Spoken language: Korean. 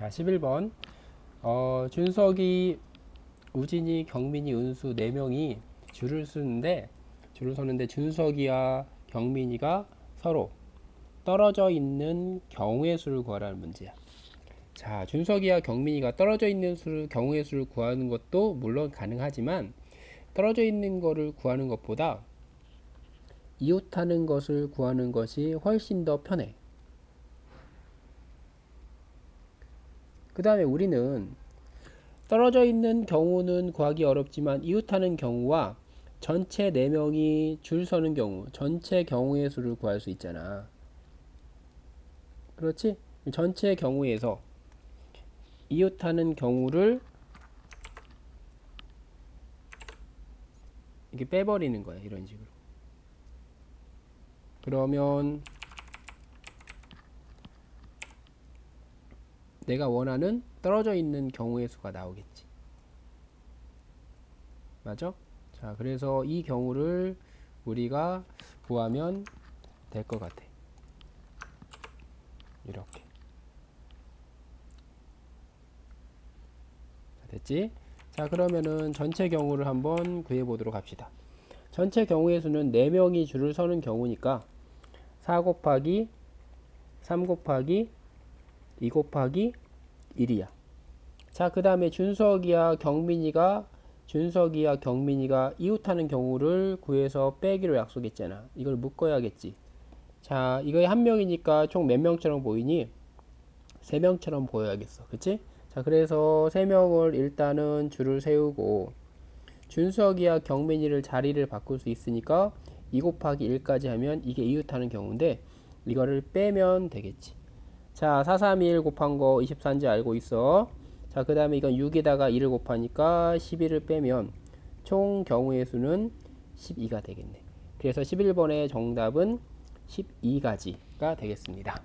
자, 11번. 어, 준석이, 우진이, 경민이, 은수 네 명이 줄을 쓰는데 줄을 서는데 준석이와 경민이가 서로 떨어져 있는 경우의 수를 구하라는 문제야. 자, 준석이와 경민이가 떨어져 있는 수, 경우의 수를 구하는 것도 물론 가능하지만 떨어져 있는 거를 구하는 것보다 이웃하는 것을 구하는 것이 훨씬 더 편해. 그 다음에 우리는 떨어져 있는 경우는 구하기 어렵지만 이웃하는 경우와 전체 4명이 줄 서는 경우, 전체 경우의 수를 구할 수 있잖아. 그렇지? 전체 경우에서 이웃하는 경우를 이렇게 빼버리는 거야. 이런 식으로. 그러면 내가 원하는 떨어져 있는 경우의 수가 나오겠지. 맞아? 자, 그래서 이 경우를 우리가 구하면 될 것 같아. 이렇게. 자, 됐지? 자, 그러면은 전체 경우를 한번 구해 보도록 합시다. 전체 경우의 수는 4명이 줄을 서는 경우니까 4 곱하기 3 곱하기 2 곱하기 1이야. 자, 그 다음에 준석이와 경민이가 준석이와 경민이가 이웃하는 경우를 구해서 빼기로 약속했잖아. 이걸 묶어야겠지. 자, 이거에 한 명이니까 총 몇 명처럼 보이니? 세 명처럼 보여야겠어. 그치? 자, 그래서 세 명을 일단은 줄을 세우고 준석이와 경민이를 자리를 바꿀 수 있으니까 2 곱하기 1까지 하면 이게 이웃하는 경우인데 이거를 빼면 되겠지. 자, 4, 3, 1 곱한 거 24인지 알고 있어. 자, 그 다음에 이건 6에다가 2를 곱하니까 11을 빼면 총 경우의 수는 12가 되겠네. 그래서 11번의 정답은 12가지가 되겠습니다.